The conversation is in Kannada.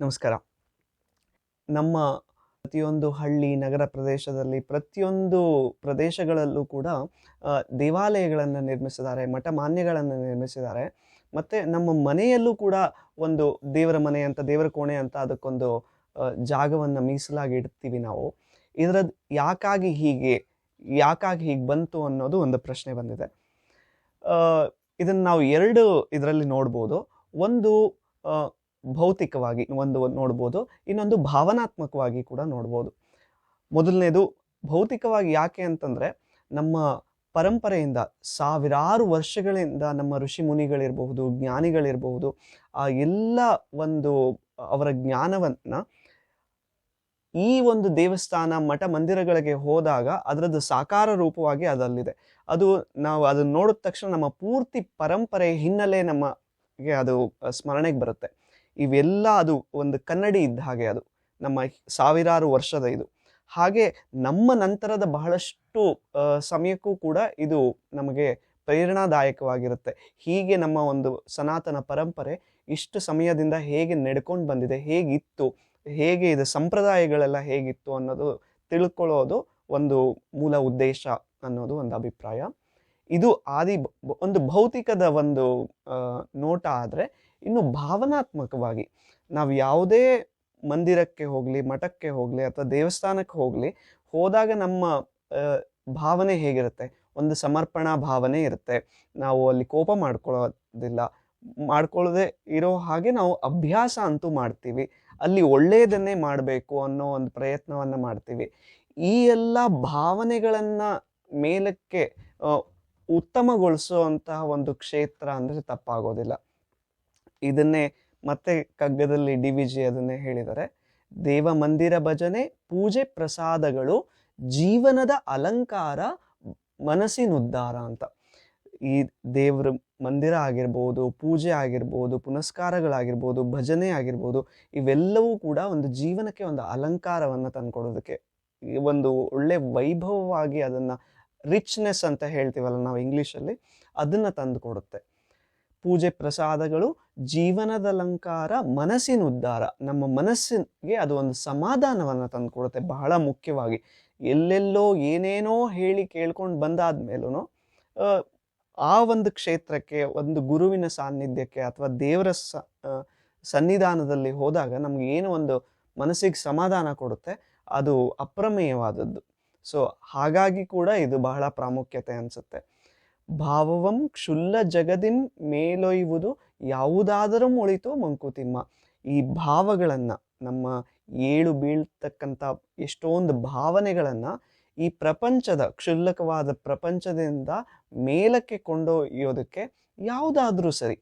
ನಮಸ್ಕಾರ. ನಮ್ಮ ಪ್ರತಿಯೊಂದು ಹಳ್ಳಿ, ನಗರ ಪ್ರದೇಶದಲ್ಲಿ ಪ್ರತಿಯೊಂದು ಪ್ರದೇಶಗಳಲ್ಲೂ ಕೂಡ ದೇವಾಲಯಗಳನ್ನು ನಿರ್ಮಿಸಿದ್ದಾರೆ, ಮಠ ಮಾನ್ಯಗಳನ್ನು ನಿರ್ಮಿಸಿದ್ದಾರೆ. ಮತ್ತು ನಮ್ಮ ಮನೆಯಲ್ಲೂ ಕೂಡ ಒಂದು ದೇವರ ಮನೆ ಅಂತ, ದೇವರ ಕೋಣೆ ಅಂತ ಅದಕ್ಕೊಂದು ಜಾಗವನ್ನು ಮೀಸಲಾಗಿ ಇಡ್ತೀವಿ ನಾವು. ಇದರದ್ದು ಯಾಕಾಗಿ ಹೀಗೆ ಯಾಕಾಗಿ ಹೀಗೆ ಬಂತು ಅನ್ನೋದು ಒಂದು ಪ್ರಶ್ನೆ ಬಂದಿದೆ. ಇದನ್ನು ನಾವು ಎರಡು ಇದರಲ್ಲಿ ನೋಡ್ಬೋದು. ಒಂದು ಭೌತಿಕವಾಗಿ ಒಂದು ನೋಡ್ಬೋದು, ಇನ್ನೊಂದು ಭಾವನಾತ್ಮಕವಾಗಿ ಕೂಡ ನೋಡ್ಬೋದು. ಮೊದಲನೇದು, ಭೌತಿಕವಾಗಿ ಯಾಕೆ ಅಂತಂದರೆ, ನಮ್ಮ ಪರಂಪರೆಯಿಂದ ಸಾವಿರಾರು ವರ್ಷಗಳಿಂದ ನಮ್ಮ ಋಷಿ ಮುನಿಗಳಿರಬಹುದು, ಜ್ಞಾನಿಗಳಿರಬಹುದು, ಆ ಎಲ್ಲ ಒಂದು ಅವರ ಜ್ಞಾನವನ್ನು ಈ ಒಂದು ದೇವಸ್ಥಾನ, ಮಠ ಮಂದಿರಗಳಿಗೆ ಹೋದಾಗ ಅದರದ್ದು ಸಾಕಾರ ರೂಪವಾಗಿ ಅದಲ್ಲಿದೆ. ಅದು ನಾವು ಅದನ್ನು ನೋಡಿದ ತಕ್ಷಣ ನಮ್ಮ ಪೂರ್ತಿ ಪರಂಪರೆ ಹಿನ್ನೆಲೆ ನಮಗೆ ಅದು ಸ್ಮರಣೆಗೆ ಬರುತ್ತೆ. ಇವೆಲ್ಲ ಅದು ಒಂದು ಕನ್ನಡಿ ಇದ್ದ ಹಾಗೆ ಅದು. ನಮ್ಮ ಸಾವಿರಾರು ವರ್ಷದ ಇದು. ಹಾಗೆ ನಮ್ಮ ನಂತರದ ಬಹಳಷ್ಟು ಸಮಯಕ್ಕೂ ಕೂಡ ಇದು ನಮಗೆ ಪ್ರೇರಣಾದಾಯಕವಾಗಿರುತ್ತೆ. ಹೀಗೆ ನಮ್ಮ ಒಂದು ಸನಾತನ ಪರಂಪರೆ ಇಷ್ಟು ಸಮಯದಿಂದ ಹೇಗೆ ನಡ್ಕೊಂಡು ಬಂದಿದೆ, ಹೇಗಿತ್ತು, ಹೇಗೆ ಇದು ಸಂಪ್ರದಾಯಗಳೆಲ್ಲ ಹೇಗಿತ್ತು ಅನ್ನೋದು ತಿಳ್ಕೊಳ್ಳೋದು ಒಂದು ಮೂಲ ಉದ್ದೇಶ ಅನ್ನೋದು ಒಂದು ಅಭಿಪ್ರಾಯ. ಇದು ಆದಿ, ಒಂದು ಭೌತಿಕದ ಒಂದು ನೋಟ ಆದರೆ ಇನ್ನು ಭಾವನಾತ್ಮಕವಾಗಿ ನಾವು ಯಾವುದೇ ಮಂದಿರಕ್ಕೆ ಹೋಗಲಿ, ಮಠಕ್ಕೆ ಹೋಗಲಿ ಅಥವಾ ದೇವಸ್ಥಾನಕ್ಕೆ ಹೋಗಲಿ, ಹೋದಾಗ ನಮ್ಮ ಭಾವನೆ ಹೇಗಿರುತ್ತೆ? ಒಂದು ಸಮರ್ಪಣಾ ಭಾವನೆ ಇರುತ್ತೆ. ನಾವು ಅಲ್ಲಿ ಕೋಪ ಮಾಡ್ಕೊಳ್ಳೋದಿಲ್ಲ. ಮಾಡ್ಕೊಳ್ಳದೆ ಇರೋ ಹಾಗೆ ನಾವು ಅಭ್ಯಾಸ ಅಂತೂ ಮಾಡ್ತೀವಿ. ಅಲ್ಲಿ ಒಳ್ಳೆಯದನ್ನೇ ಮಾಡಬೇಕು ಅನ್ನೋ ಒಂದು ಪ್ರಯತ್ನವನ್ನು ಮಾಡ್ತೀವಿ. ಈ ಎಲ್ಲ ಭಾವನೆಗಳನ್ನು ಮೇಲಕ್ಕೆ ಉತ್ತಮಗೊಳಿಸುವಂತಹ ಒಂದು ಕ್ಷೇತ್ರ ಅಂದರೆ ತಪ್ಪಾಗೋದಿಲ್ಲ. ಇದನ್ನೇ ಮತ್ತೆ ಕಗ್ಗದಲ್ಲಿ ಡಿ ವಿ ಜಿ ಅದನ್ನೇ ಹೇಳಿದ್ದಾರೆ. ದೇವ ಮಂದಿರ ಭಜನೆ, ಪೂಜೆ ಪ್ರಸಾದಗಳು, ಜೀವನದ ಅಲಂಕಾರ ಮನಸ್ಸಿನುದ್ಧಾರ ಅಂತ. ಈ ದೇವ್ರ ಮಂದಿರ ಆಗಿರ್ಬೋದು, ಪೂಜೆ ಆಗಿರ್ಬೋದು, ಪುನಸ್ಕಾರಗಳಾಗಿರ್ಬೋದು, ಭಜನೆ ಆಗಿರ್ಬೋದು, ಇವೆಲ್ಲವೂ ಕೂಡ ಒಂದು ಜೀವನಕ್ಕೆ ಒಂದು ಅಲಂಕಾರವನ್ನು ತಂದುಕೊಡೋದಕ್ಕೆ ಒಂದು ಒಳ್ಳೆ ವೈಭವವಾಗಿ ಅದನ್ನು ರಿಚ್ನೆಸ್ ಅಂತ ಹೇಳ್ತೀವಲ್ಲ ನಾವು ಇಂಗ್ಲೀಷಲ್ಲಿ ಅದನ್ನು ತಂದು ಕೊಡುತ್ತೆ ಪೂಜೆ ಪ್ರಸಾದಗಳು ಜೀವನದ ಅಲಂಕಾರ ಮನಸ್ಸಿನ ಉದ್ಧಾರ ನಮ್ಮ ಮನಸ್ಸಿಗೆ ಅದು ಒಂದು ಸಮಾಧಾನವನ್ನು ತಂದುಕೊಡುತ್ತೆ, ಬಹಳ ಮುಖ್ಯವಾಗಿ. ಎಲ್ಲೆಲ್ಲೋ ಏನೇನೋ ಹೇಳಿ ಕೇಳ್ಕೊಂಡು ಬಂದಾದ ಮೇಲೂ ಆ ಒಂದು ಕ್ಷೇತ್ರಕ್ಕೆ, ಒಂದು ಗುರುವಿನ ಸಾನ್ನಿಧ್ಯಕ್ಕೆ ಅಥವಾ ದೇವರ ಸನ್ನಿಧಾನದಲ್ಲಿ ಹೋದಾಗ ನಮ್ಗೆ ಏನು ಒಂದು ಮನಸ್ಸಿಗೆ ಸಮಾಧಾನ ಕೊಡುತ್ತೆ, ಅದು ಅಪ್ರಮೇಯವಾದದ್ದು. ಸೊ, ಹಾಗಾಗಿ ಕೂಡ ಇದು ಬಹಳ ಪ್ರಾಮುಖ್ಯತೆ ಅನಿಸುತ್ತೆ. ಭಾವವಂ ಕ್ಷುಲ್ಲ ಜಗದಿನ್ ಮೇಲೊಯ್ಯುವುದು ಯಾವುದಾದರೂ ಉಳಿತು ಮಂಕುತಿಮ್ಮ. ಈ ಭಾವಗಳನ್ನು, ನಮ್ಮ ಏಳು ಬೀಳ್ತಕ್ಕಂಥ ಎಷ್ಟೊಂದು ಭಾವನೆಗಳನ್ನು ಈ ಪ್ರಪಂಚದ ಕ್ಷುಲ್ಲಕವಾದ ಪ್ರಪಂಚದಿಂದ ಮೇಲಕ್ಕೆ ಕೊಂಡೊಯ್ಯೋದಕ್ಕೆ ಯಾವುದಾದ್ರೂ ಸರಿ